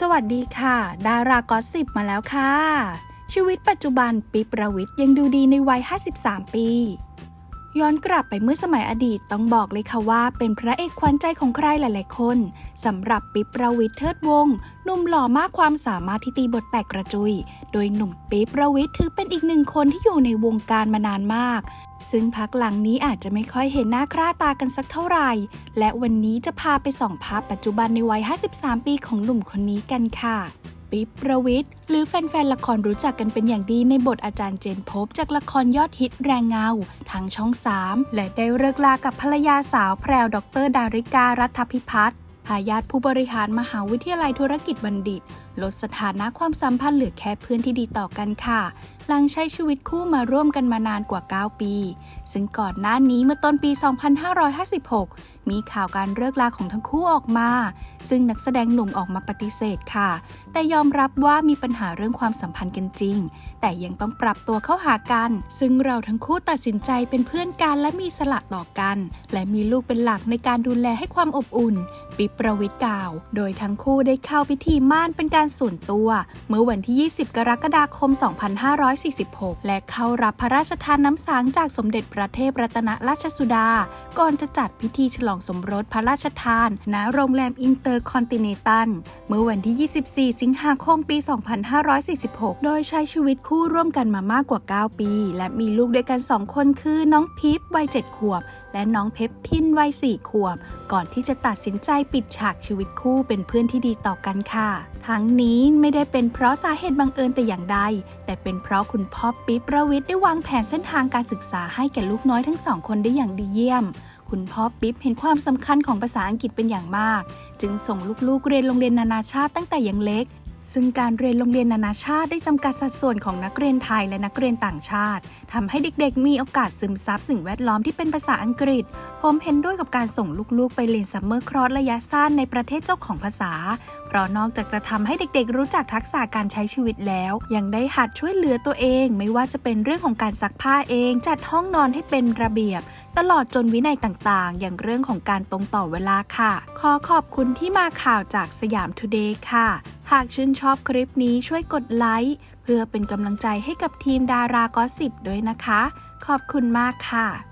สวัสดีค่ะ ดารากอสิบมาแล้วค่ะ ชีวิตปัจจุบันปิ๊บประวิทย์ยังดูดีในวัย 53 ปี ย้อนกลับไปเมื่อสมัยอดีตต้องบอกเลยค่ะว่า เป็นพระเอกขวัญใจของใครหลาย ๆ คนสำหรับปิ๊บประวิทย์เทิดวงศ์หนุ่มหล่อมากความสามารถที่ตีบทแตกกระจุย โดยหนุ่มปิ๊บประวิทย์ถือเป็นอีกหนึ่งคนที่อยู่ในวงการมานานมาก ซึ่งพักหลังนี้อาจจะไม่ค่อยเห็นหน้าค่าตากันสักเท่าไหร่ และวันนี้จะพาไปส่องภาพปัจจุบันในวัย 53 ปีของหนุ่มคนนี้กันค่ะ ปิ๊บประวิทย์หรือแฟนๆละครรู้จักกันเป็นอย่างดีในบทอาจารย์เจนพบจากละครยอดฮิตแรงเงาทางช่อง 3 และได้เลิกลากับภรรยาสาวแพรวดรดาริการัฐพิพัฒน์ทายาทผู้บริหารมหาวิทยาลัยธุรกิจบัณฑิต ลดสถานะความสัมพันธ์เหลือแค่เพื่อนที่ดีต่อกันค่ะ หลังใช้ชีวิตคู่มาร่วมกันมานานกว่า 9 ปี ซึ่งก่อนหน้านี้เมื่อต้นปี 2556 มีข่าวการเลิกลาของทั้งคู่ออกมา ซึ่งนักแสดงหนุ่มออกมาปฏิเสธค่ะ แต่ยอมรับว่ามีปัญหาเรื่องความสัมพันธ์กันจริง แต่ยังต้องปรับตัวเข้าหากัน ซึ่งเราทั้งคู่ตัดสินใจเป็นเพื่อนกันและมีสละต่อกัน และมีลูกเป็นหลักในการดูแลให้ความอบอุ่น ปิประวิทย์กล่าว โดยทั้งคู่ได้เข้าพิธีม่านเป็นการส่วนตัว เมื่อวันที่ 20 กรกฎาคม 2546 และเข้ารับพระราชทานน้ำสังจากสมเด็จพระเทพรัตนราชสุดา ก่อนจะจัดพิธีฉลองสมรสพระราชทาน ณ โรงแรมอินเตอร์คอนติเนตัลเมื่อวันที่ 24 สิงหาคมปี 2546 โดยใช้ชีวิตคู่ร่วมกันมามากกว่า 9 ปี และมีลูกด้วยกัน 2 คนคือน้องพิพวัย 7 ขวบ และน้องเพปพินวัย 4 ขวบ ก่อนที่จะตัดสินใจปิดฉากชีวิตคู่เป็นเพื่อนที่ดีต่อกันค่ะ ทั้งนี้ไม่ได้เป็นเพราะสาเหตุบังเอิญแต่อย่างใด แต่เป็นเพราะคุณพ่อปิ๊บประวิทย์ได้วางแผนเส้นทางการศึกษาให้แก่ลูกน้อยทั้งสองคนได้อย่างดีเยี่ยม คุณพ่อปิ๊บเห็นความสำคัญของภาษาอังกฤษเป็นอย่างมาก จึงส่งลูกๆเรียนโรงเรียนนานาชาติตั้งแต่ยังเล็ก ซึ่งการเรียนโรงเรียนนานาชาติได้จำกัดสัดส่วนของนักเรียนไทยและนักเรียนต่างชาติทำให้เด็กๆ มีโอกาสซึมซับสิ่งแวดล้อมที่เป็นภาษาอังกฤษ ผมเห็นด้วยกับการส่งลูกๆ ไปเรียนซัมเมอร์ครอสระยะสั้นในประเทศเจ้าของภาษา เพราะนอกจากจะทำให้เด็กๆ รู้จักทักษะการใช้ชีวิตแล้ว ยังได้หัดช่วยเหลือตัวเอง ไม่ว่าจะเป็นเรื่องของการซักผ้าเอง จัดห้องนอนให้เป็นระเบียบ ตลอดจนวินัยต่างๆ อย่างเรื่องของการตรงต่อเวลาค่ะ ขอขอบคุณที่มาข่าวจากสยามทูเดย์ค่ะ หากชื่นชอบคลิปนี้ช่วยกดไลค์เพื่อเป็นกำลังใจให้กับทีมดารากอสสิบด้วยนะคะ ขอบคุณมากค่ะ